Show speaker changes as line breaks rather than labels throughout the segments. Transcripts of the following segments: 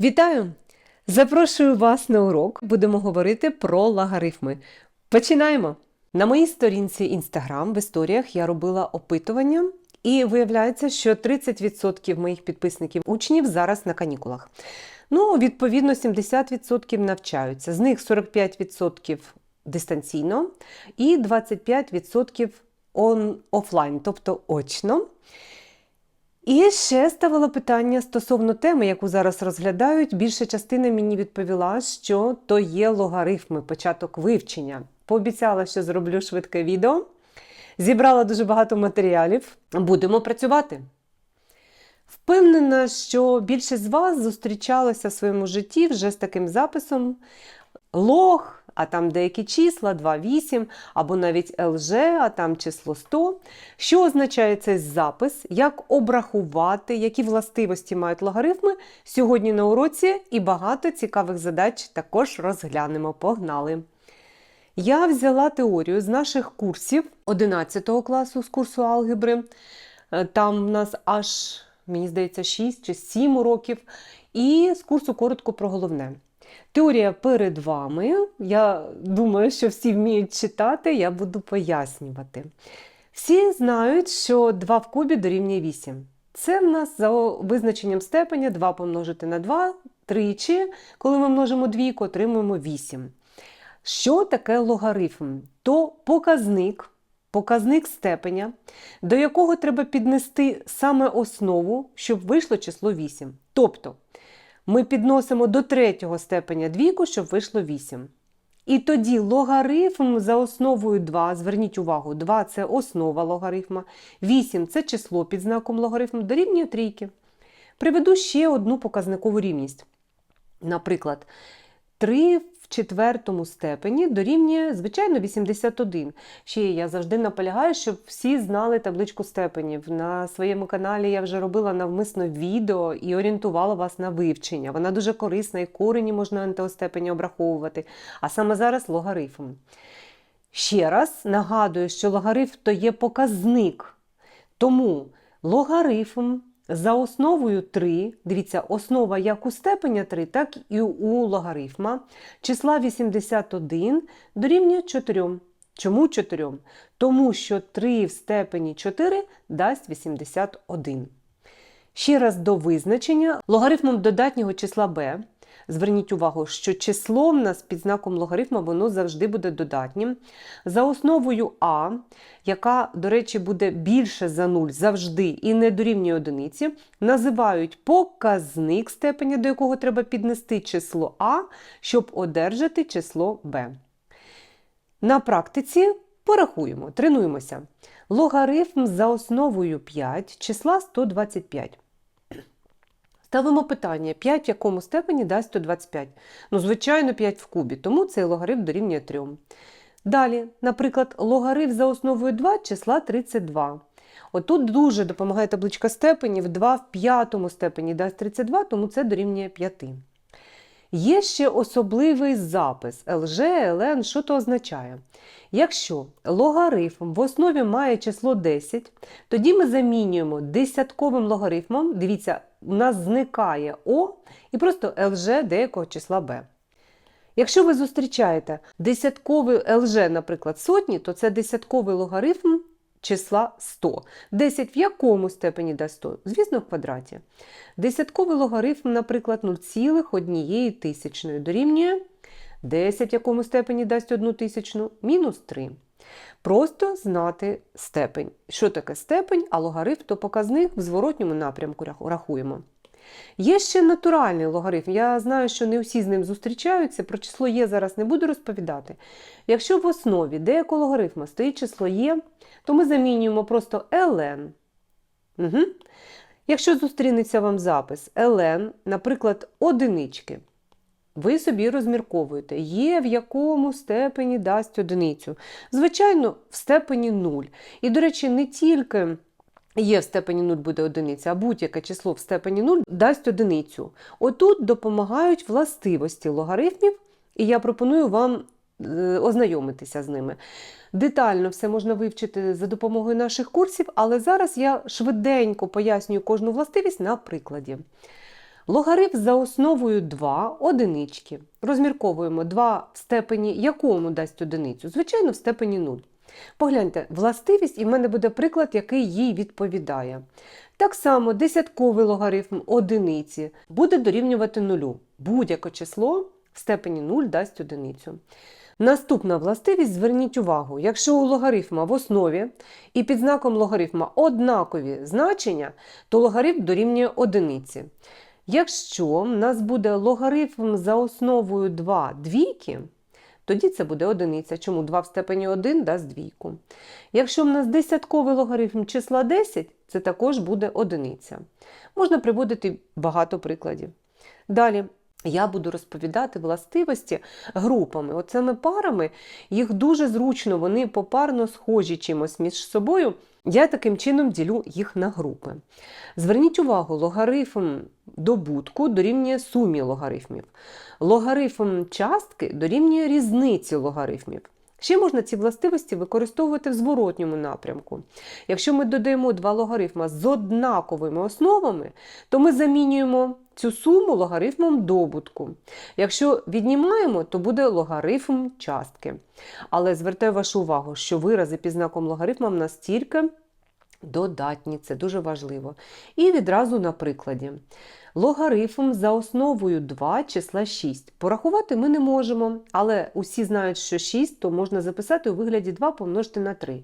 Вітаю! Запрошую вас на урок. Будемо говорити про логарифми. Починаємо! На моїй сторінці Instagram в історіях я робила опитування, і виявляється, що 30% моїх підписників учнів зараз на канікулах. Ну, відповідно, 70% навчаються. З них 45% дистанційно і 25% он, офлайн, тобто очно. І ще ставила питання стосовно теми, яку зараз розглядають. Більша частина мені відповіла, що то є логарифми, початок вивчення. Пообіцяла, що зроблю швидке відео. Зібрала дуже багато матеріалів. Будемо працювати. Впевнена, що більшість з вас зустрічалася в своєму житті вже з таким записом лог, а там деякі числа 2,8, або навіть ЛЖ, а там число 100. Що означає цей запис, як обрахувати, які властивості мають логарифми сьогодні на уроці, і багато цікавих задач також розглянемо. Погнали! Я взяла теорію з наших курсів 11 класу з курсу алгебри. Е, Там в нас аж, мені здається, 6 чи 7 уроків. І з курсу коротко про головне. Теорія перед вами. Я думаю, що всі вміють читати, я буду пояснювати. Всі знають, що 2 в кубі дорівнює 8. Це в нас за визначенням степеня 2 помножити на 2 тричі. Коли ми множимо двійку, отримуємо 8. Що таке логарифм? То показник, показник степеня, до якого треба піднести саме основу, щоб вийшло число 8. Тобто ми підносимо до третього степеня двійку, щоб вийшло 8. І тоді логарифм за основою 2, зверніть увагу, 2 це основа логарифма, 8 це число під знаком логарифму, дорівнює трійки. Приведу ще одну показникову рівність. Наприклад, 3 в четвертому степені дорівнює, звичайно, 81. Ще я завжди наполягаю, щоб всі знали табличку степенів. На своєму каналі я вже робила навмисно відео і орієнтувала вас на вивчення. Вона дуже корисна і корені можна антиостепені обраховувати. А саме зараз логарифм. Ще раз нагадую, що логарифм то є показник. Тому логарифм за основою 3, дивіться, основа як у степеня 3, так і у логарифма, числа 81 дорівнює 4. Чому 4? Тому що 3 в степені 4 дасть 81. Ще раз до визначення логарифмом додатнього числа b. Зверніть увагу, що число в нас під знаком логарифма воно завжди буде додатнім. За основою А, яка, до речі, буде більше за 0 завжди і не дорівнює одиниці, називають показник степеня, до якого треба піднести число А, щоб одержати число Б. На практиці порахуємо, тренуємося. Логарифм за основою 5 числа 125. Ставимо питання, 5 в якому степені дасть 125? Ну, звичайно, 5 в кубі, тому цей логарифм дорівнює 3. Далі, наприклад, логарифм за основою 2 числа 32. Отут дуже допомагає табличка степенів. 2 в п'ятому степені дасть 32, тому це дорівнює 5. Є ще особливий запис ЛЖ, ЛН, що то означає? Якщо логарифм в основі має число 10, тоді ми замінюємо десятковим логарифмом, дивіться, у нас зникає О і просто ЛЖ деякого числа Б. Якщо ви зустрічаєте десятковий ЛЖ, наприклад, сотні, то це десятковий логарифм числа 100. 10 в якому степені дасть 100? Звісно, в квадраті. Десятковий логарифм, наприклад, 0,1 тисячної дорівнює 10 в якому степені дасть 1 тисячну мінус 3. Просто знати степень. Що таке степень, а логарифм то показник в зворотньому напрямку рахуємо. Є ще натуральний логарифм. Я знаю, що не всі з ним зустрічаються, про число є зараз не буду розповідати. Якщо в основі деякого логарифма стоїть число є, то ми замінюємо просто ln. Угу. Якщо зустрінеться вам запис ln, наприклад, одинички, ви собі розмірковуєте, є в якому степені дасть одиницю. Звичайно, в степені 0. І, до речі, не тільки є в степені 0 буде одиниця, а будь-яке число в степені 0 дасть одиницю. Отут допомагають властивості логарифмів, і я пропоную вам е, ознайомитися з ними. Детально все можна вивчити за допомогою наших курсів, але зараз я швиденько пояснюю кожну властивість на прикладі. Логарифм за основою 2 одинички. Розмірковуємо 2 в степені якому дасть одиницю? Звичайно, в степені 0. Погляньте, властивість, і в мене буде приклад, який їй відповідає. Так само десятковий логарифм одиниці буде дорівнювати нулю. Будь-яке число в степені 0 дасть одиницю. Наступна властивість, зверніть увагу, якщо у логарифма в основі і під знаком логарифма однакові значення, то логарифм дорівнює одиниці. Якщо в нас буде логарифм за основою 2 двійки, тоді це буде одиниця. Чому 2 в степені 1 дасть двійку. Якщо в нас десятковий логарифм числа 10, це також буде одиниця. Можна приводити багато прикладів. Далі. Я буду розповідати властивості групами. Оцими парами їх дуже зручно, вони попарно схожі чимось між собою. Я таким чином ділю їх на групи. Зверніть увагу, логарифм добутку дорівнює сумі логарифмів. Логарифм частки дорівнює різниці логарифмів. Ще можна ці властивості використовувати в зворотньому напрямку. Якщо ми додаємо два логарифма з однаковими основами, то ми замінюємо цю суму логарифмом добутку. Якщо віднімаємо, то буде логарифм частки. Але звертаю вашу увагу, що вирази під знаком логарифма в додатні, це дуже важливо. І відразу на прикладі. Логарифм за основою 2 числа 6. Порахувати ми не можемо, але усі знають, що 6 то можна записати у вигляді 2 помножити на 3.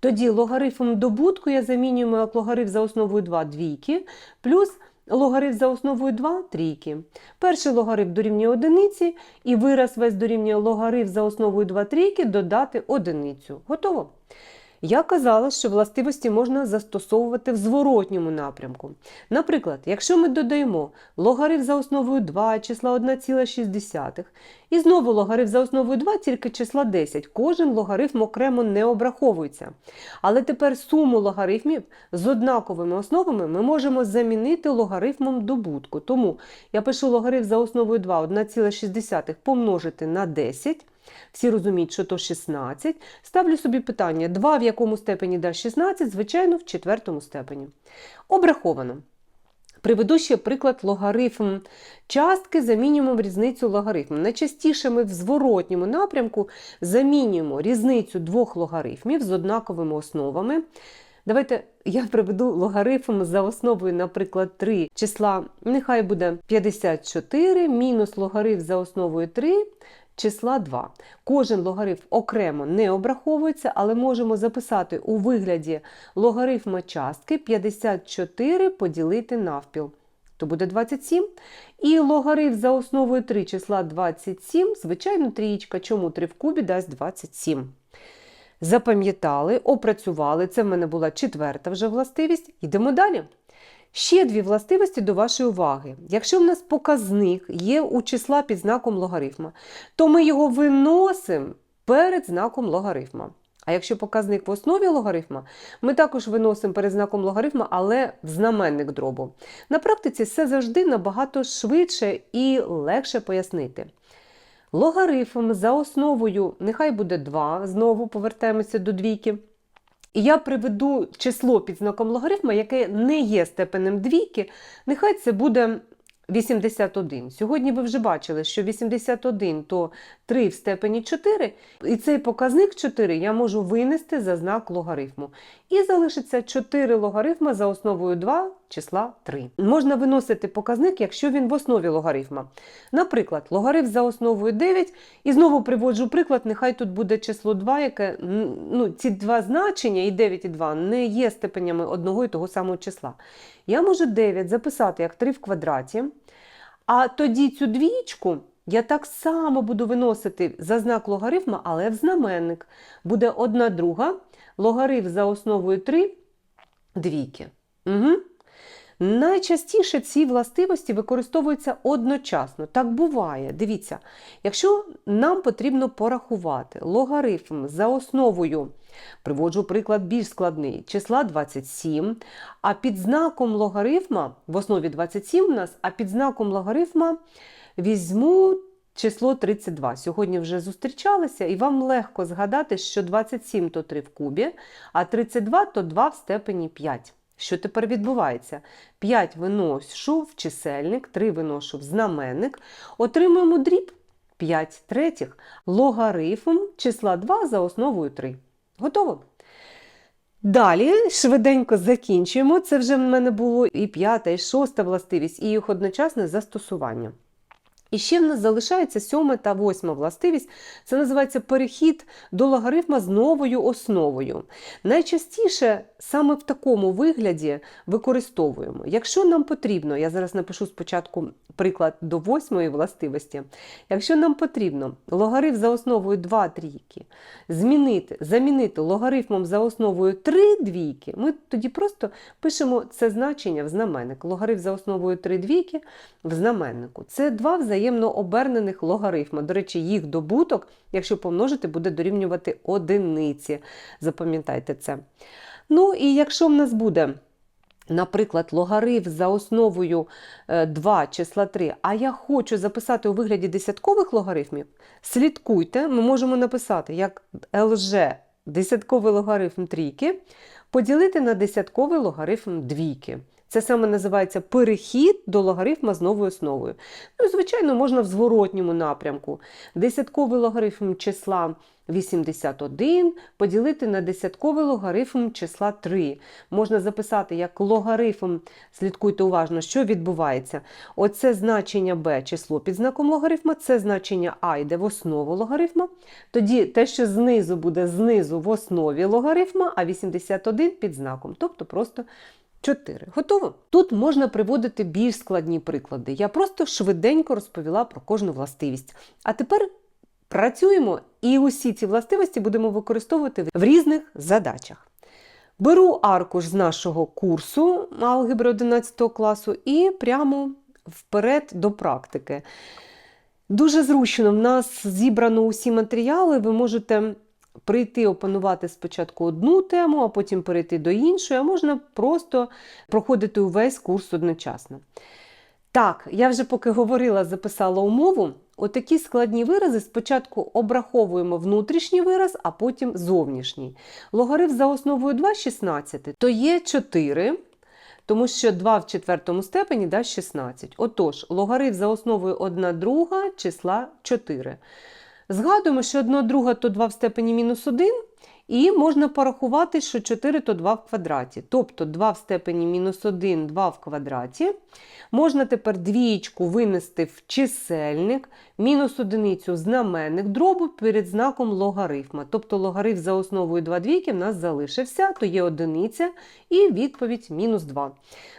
Тоді логарифм добутку я замінюємо як логарифм за основою 2 двійки, плюс логарифм за основою 2 трійки. Перший логарифм дорівнює одиниці, і вираз весь дорівнює логарифм за основою 2 трійки додати одиницю. Готово? Я казала, що властивості можна застосовувати в зворотньому напрямку. Наприклад, якщо ми додаємо логарифм за основою 2 числа 1,6, і знову логарифм за основою 2 тільки числа 10, кожен логарифм окремо не обраховується. Але тепер суму логарифмів з однаковими основами ми можемо замінити логарифмом добутку. Тому я пишу логарифм за основою 2 1,6 помножити на 10. Всі розуміють, що то 16. Ставлю собі питання: 2 в якому степені дасть 16, звичайно, в четвертому степені. Обраховано. Приведу ще приклад логарифм частки замінюємо в різницю логарифмів. Найчастіше ми в зворотньому напрямку замінюємо різницю двох логарифмів з однаковими основами. Давайте я приведу логарифм за основою, наприклад, 3 числа, нехай буде 54, мінус логарифм за основою 3 числа 2. Кожен логарифм окремо не обраховується, але можемо записати у вигляді логарифма частки 54 поділити навпіл. То буде 27. І логарифм за основою 3 числа 27, звичайно, трієчка. Чому 3 в кубі дасть 27. Запам'ятали, опрацювали. Це в мене була четверта вже властивість. Йдемо далі. Ще дві властивості до вашої уваги. Якщо в нас показник є у числа під знаком логарифма, то ми його виносимо перед знаком логарифма. А якщо показник в основі логарифма, ми також виносимо перед знаком логарифма, але в знаменник дробу. На практиці все завжди набагато швидше і легше пояснити. Логарифм за основою, нехай буде 2, знову повертаємося до двійки. І я приведу число під знаком логарифма, яке не є степенем двійки, нехай це буде 81. Сьогодні ви вже бачили, що 81 то 3 в степені 4, і цей показник 4 я можу винести за знак логарифму. І залишиться 4 логарифма за основою 2 числа 3. Можна виносити показник, якщо він в основі логарифма. Наприклад, логарифм за основою 9, і знову приводжу приклад, нехай тут буде число 2, яке ну, ці два значення, і 9 і 2, не є степенями одного і того самого числа. Я можу 9 записати як 3 в квадраті, а тоді цю двічку я так само буду виносити за знак логарифма, але в знаменник. Буде 1 друга, логарифм за основою 3 двійки. Угу. Найчастіше ці властивості використовуються одночасно. Так буває. Дивіться, якщо нам потрібно порахувати логарифм за основою, приводжу приклад більш складний, числа 27, а під знаком логарифма, в основі 27 у нас, а під знаком логарифма візьму число 32. Сьогодні вже зустрічалися, і вам легко згадати, що 27 то 3 в кубі, а 32 то 2 в степені 5. Що тепер відбувається? 5 виношу в чисельник, 3 виношу в знаменник, отримуємо дріб 5 третіх, логарифм числа 2 за основою 3. Готово? Далі швиденько закінчуємо. Це вже в мене було і п'ята, і шоста властивість, і їх одночасне застосування. І ще в нас залишається сьома та восьма властивість. Це називається перехід до логарифма з новою основою. Найчастіше саме в такому вигляді використовуємо. Якщо нам потрібно, я зараз напишу спочатку приклад до восьмої властивості. Якщо нам потрібно логарифм за основою 2 трійки змінити, замінити логарифмом за основою 3 двійки, ми тоді просто пишемо це значення в знаменник. Логарифм за основою 3 двійки в знаменнику. Це два взаємно обернених логарифма. До речі, їх добуток, якщо помножити, буде дорівнювати одиниці. Запам'ятайте це. Ну і якщо в нас буде. Наприклад, логарифм за основою 2 числа 3, а я хочу записати у вигляді десяткових логарифмів, слідкуйте, ми можемо написати, як ЛЖ десятковий логарифм трійки поділити на десятковий логарифм двійки. Це саме називається перехід до логарифма з новою основою. Ну, звичайно, можна в зворотньому напрямку. Десятковий логарифм числа 81 поділити на десятковий логарифм числа 3. Можна записати як логарифм, слідкуйте уважно, що відбувається. Оце значення b число під знаком логарифма, це значення а йде в основу логарифма. Тоді те, що знизу буде знизу в основі логарифма, а 81 під знаком. Тобто просто 4. Готово? Тут можна приводити більш складні приклади. Я просто швиденько розповіла про кожну властивість. А тепер працюємо і усі ці властивості будемо використовувати в різних задачах. Беру аркуш з нашого курсу алгебри 11 класу і прямо вперед до практики. Дуже зручно, в нас зібрано усі матеріали, ви можете прийти опанувати спочатку одну тему, а потім перейти до іншої, а можна просто проходити увесь курс одночасно. Так, я вже поки говорила, записала умову. Отакі складні вирази спочатку обраховуємо внутрішній вираз, а потім зовнішній. Логарифм за основою 2 16, то є 4, тому що 2 в четвертому степені дасть 16. Отож, логарифм за основою 1 друга числа 4. Згадуємо, що 1 друга то 2 в степені мінус 1, і можна порахувати, що 4 то 2 в квадраті. Тобто 2 в степені мінус 1, 2 в квадраті. Можна тепер двієчку винести в чисельник, мінус одиницю в знаменник дробу перед знаком логарифма. Тобто логарифм за основою 2 двійки в нас залишився, то є одиниця і відповідь мінус 2.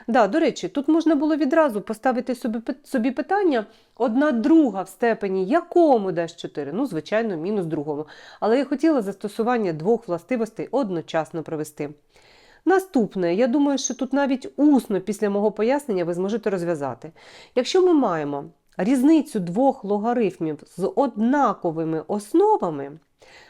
Да, До речі, тут можна було відразу поставити собі, питання, одна друга в степені якому дасть 4? Ну, звичайно, мінус другому. Але я хотіла застосування двох властивостей одночасно провести. Наступне, я думаю, що тут навіть усно після мого пояснення ви зможете розв'язати. Якщо ми маємо різницю двох логарифмів з однаковими основами,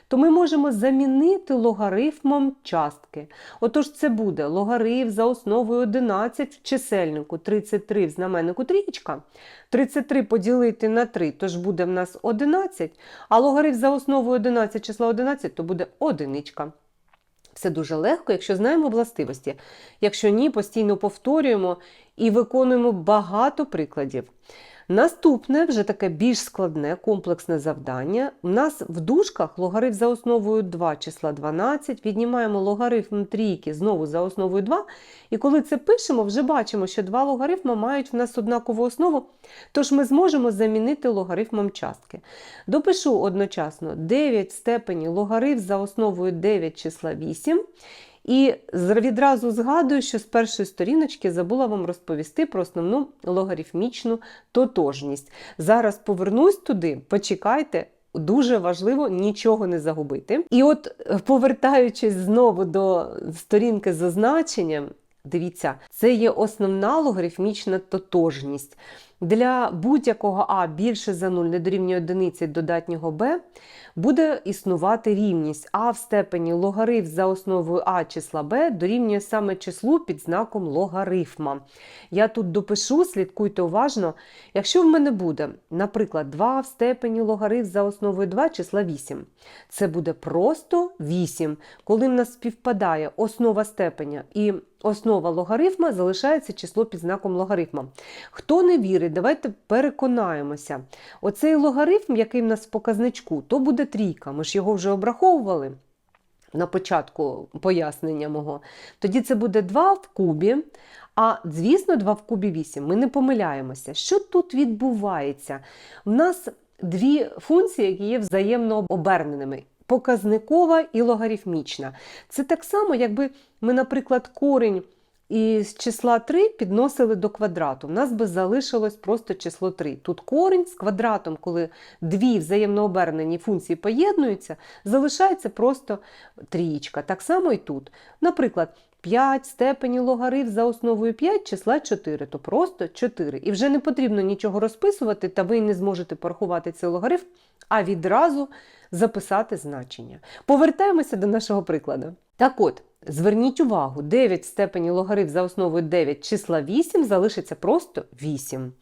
то ми можемо замінити логарифмом частки. Отож, це буде логарифм за основою 11 в чисельнику 33 в знаменнику трієчка. 33 поділити на 3, тож буде в нас 11, а логарифм за основою 11 числа 11, то буде одиничка. Все дуже легко, якщо знаємо властивості. Якщо ні, постійно повторюємо і виконуємо багато прикладів. Наступне, вже таке більш складне комплексне завдання. У нас в дужках логарифм за основою 2 числа 12, віднімаємо логарифм трійки знову за основою 2. І коли це пишемо, вже бачимо, що два логарифми мають в нас однакову основу, тож ми зможемо замінити логарифмом частки. Допишу одночасно 9 в степені логарифм за основою 9 числа 8. І відразу згадую, що з першої сторіночки забула вам розповісти про основну логарифмічну тотожність. Зараз повернусь туди, почекайте. Дуже важливо нічого не загубити. І от, повертаючись знову до сторінки з означенням, дивіться, це є основна логарифмічна тотожність. Для будь-якого А більше за 0 не дорівнює одиниці додатнього Б, буде існувати рівність А в степені логарифм за основою А числа Б дорівнює саме числу під знаком логарифма. Я тут допишу, слідкуйте уважно. Якщо в мене буде, наприклад, 2 в степені логарифм за основою 2 числа 8, це буде просто 8. Коли в нас співпадає основа степеня і основа логарифма залишається число під знаком логарифма. Хто не вірить, давайте переконаємося. Оцей логарифм, який в нас в показничку, то буде трійка. Ми ж його вже обраховували на початку пояснення мого. Тоді це буде 2 в кубі. А звісно, 2 в кубі 8. Ми не помиляємося. Що тут відбувається? У нас дві функції, які є взаємно оберненими. Показникова і логарифмічна. Це так само, якби ми, наприклад, корінь із числа 3 підносили до квадрату. У нас би залишилось просто число 3. Тут корінь з квадратом, коли дві взаємно обернені функції поєднуються, залишається просто трієчка. Так само і тут. Наприклад, 5 степені логарифм за основою 5 числа 4, то просто 4. І вже не потрібно нічого розписувати, та ви не зможете порахувати цей логарифм, а відразу записати значення. Повертаємося до нашого прикладу. Так от, зверніть увагу, 9 в степені логарифм за основою 9 числа 8 залишиться просто 8.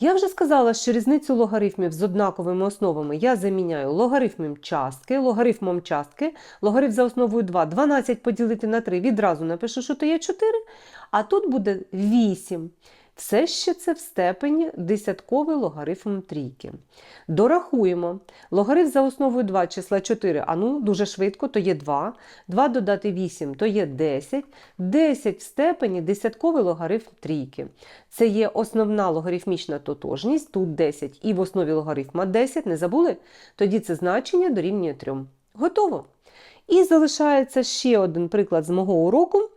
Я вже сказала, що різницю логарифмів з однаковими основами я заміняю логарифмом частки, логарифмом частки, логарифм за основою 2, 12 поділити на 3, відразу напишу, що то є 4, а тут буде 8. Все ще це в степені десятковий логарифм трійки. Дорахуємо. Логарифм за основою 2 числа 4, а ну дуже швидко, то є 2. 2 додати 8, то є 10. 10 в степені десятковий логарифм трійки. Це є основна логарифмічна тотожність, тут 10, і в основі логарифма 10, не забули? Тоді це значення дорівнює 3. Готово. І залишається ще один приклад з мого уроку.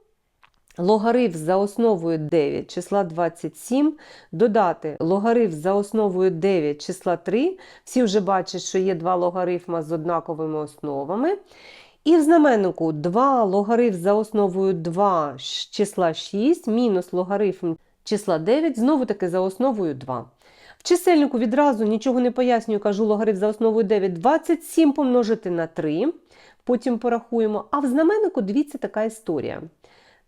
Логарифм за основою 9 числа 27, додати логарифм за основою 9 числа 3. Всі вже бачать, що є два логарифма з однаковими основами. І в знаменнику 2 логарифм за основою 2 з числа 6 мінус логарифм числа 9, знову таки за основою 2. В чисельнику відразу нічого не пояснюю, кажу логарифм за основою 9, 27 помножити на 3, потім порахуємо. А в знаменнику дивіться така історія.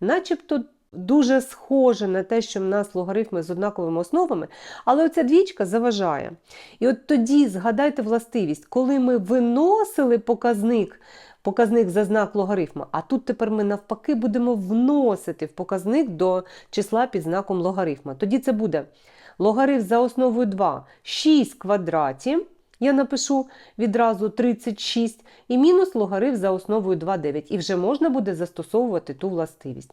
Начебто дуже схоже на те, що в нас логарифми з однаковими основами, але оця двічка заважає. І от тоді згадайте властивість, коли ми виносили показник, показник за знак логарифма, а тут тепер ми навпаки будемо вносити в показник до числа під знаком логарифма. Тоді це буде логарифм за основою 2, 6 квадратів. Я напишу відразу 36 і мінус логарифм за основою 2, 9. І вже можна буде застосовувати ту властивість.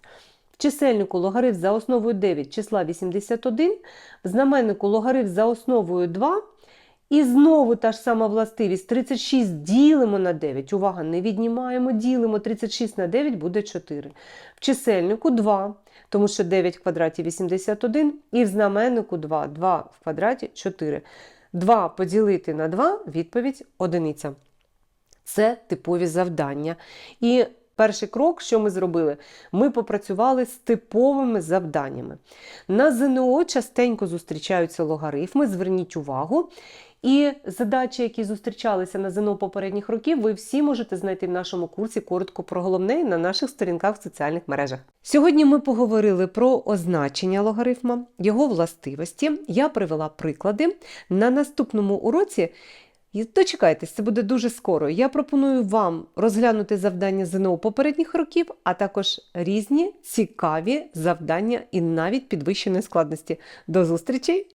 В чисельнику логарифм за основою 9 числа 81, в знаменнику логарифм за основою 2. І знову та ж сама властивість 36 ділимо на 9. Увага, не віднімаємо, ділимо 36 на 9 буде 4. В чисельнику 2, тому що 9 в квадраті 81, і в знаменнику 2, 2 в квадраті 4. 2 поділити на 2 відповідь одиниця. Це типові завдання. І перший крок, що ми зробили? Ми попрацювали з типовими завданнями. На ЗНО частенько зустрічаються логарифми, зверніть увагу. І задачі, які зустрічалися на ЗНО попередніх років, ви всі можете знайти в нашому курсі коротко про головне на наших сторінках в соціальних мережах. Сьогодні ми поговорили про означення логарифма, його властивості. Я привела приклади. На наступному уроці. Дочекайтесь, це буде дуже скоро. Я пропоную вам розглянути завдання ЗНО попередніх років, а також різні цікаві завдання і навіть підвищеної складності. До зустрічі!